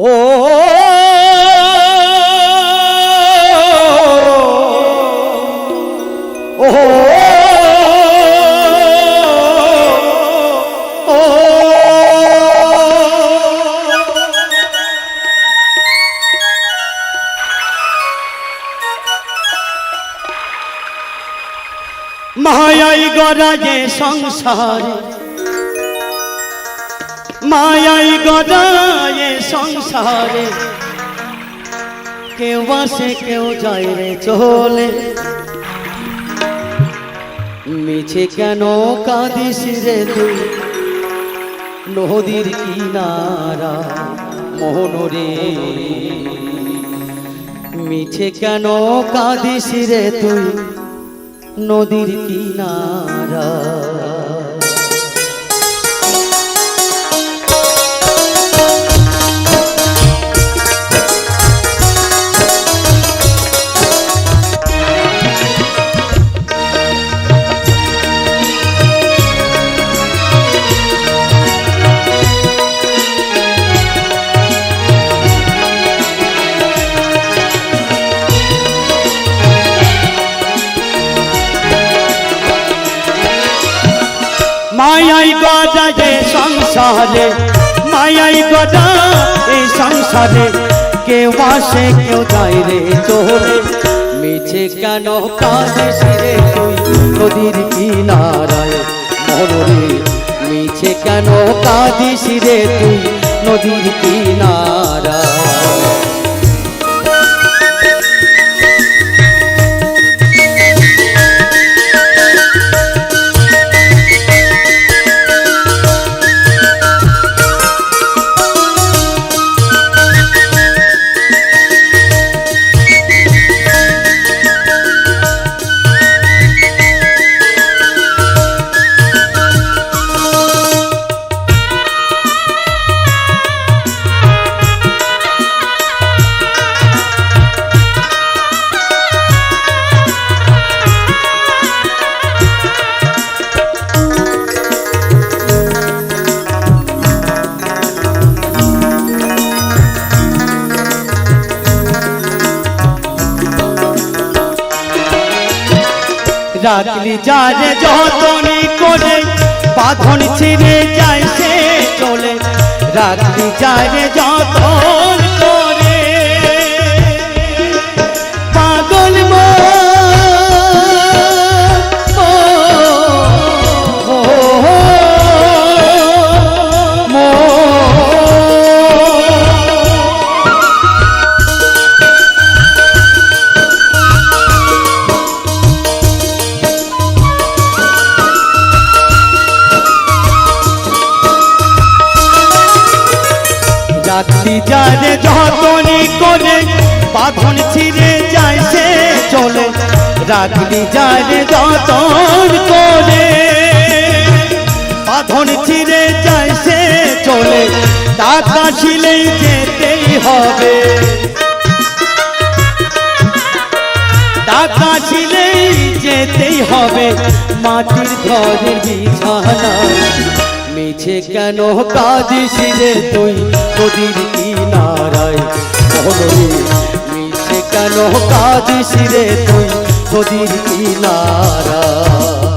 ও মায়াই গড়া যে সংসার। মায়াই গড়া সংসারে কেউ আসে, কেউ যায় রে চলে। মিছে কেন কাঁদিস রে তুই? নদীর কিনারা মোহন রে। মিছে কেন কাঁদিস রে তুই? নদীর কিনারা মায়াই গজা যে সংসারে, মায়াই গজা এই সংসারে। কেউ আসে, কেউ যাই রে চোরে মিছে কেন কাঁদিস রে তুই নদীর কিনারায়? মররে মিছে কেন কাঁদিস রে তুই নদীর কিনারায়? রাখলি যারে যতনি করে বাঁধন ছিঁড়ে যায় সে চলে। রাখলি যারে যতন রাত্রি যারে যতনি করে বাঁধন ছিঁড়ে যায় সে চলে। রাত্রি যারে যতন করে বাঁধন ছিঁড়ে যায় সে চলে। টাকা ছিলেই যেতেই হবে। টাকা ছিলেই যেতেই হবে। মাটির ঘরের বিছানা মিছে কেন কাঁদিস রে তুই? নদীর কিনারায় মহরে মিছে কেন কাঁদিস রে তুই? নদীর কিনারায়